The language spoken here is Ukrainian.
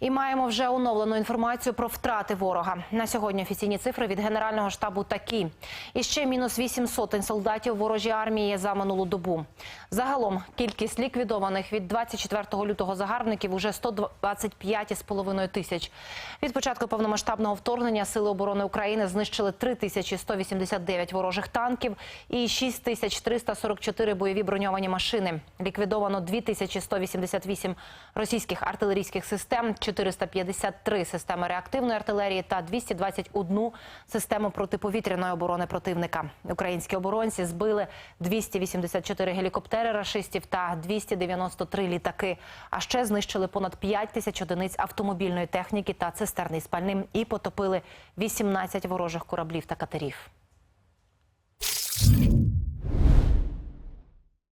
І маємо вже оновлену інформацію про втрати ворога. На сьогодні офіційні цифри від Генерального штабу такі. І ще мінус 8 сотень солдатів ворожій армії за минулу добу. Загалом кількість ліквідованих від 24 лютого загарбників уже 125,5 тисяч. Від початку повномасштабного вторгнення Сили оборони України знищили 3189 ворожих танків і 6344 бойові броньовані машини. Ліквідовано 2188 російських артилерійських систем, 453 системи реактивної артилерії та 221 систему протиповітряної оборони противника. Українські оборонці збили 284 гелікоптери рашистів та 293 літаки. А ще знищили понад 5 тисяч одиниць автомобільної техніки та цистерни з пальним і потопили 18 ворожих кораблів та катерів.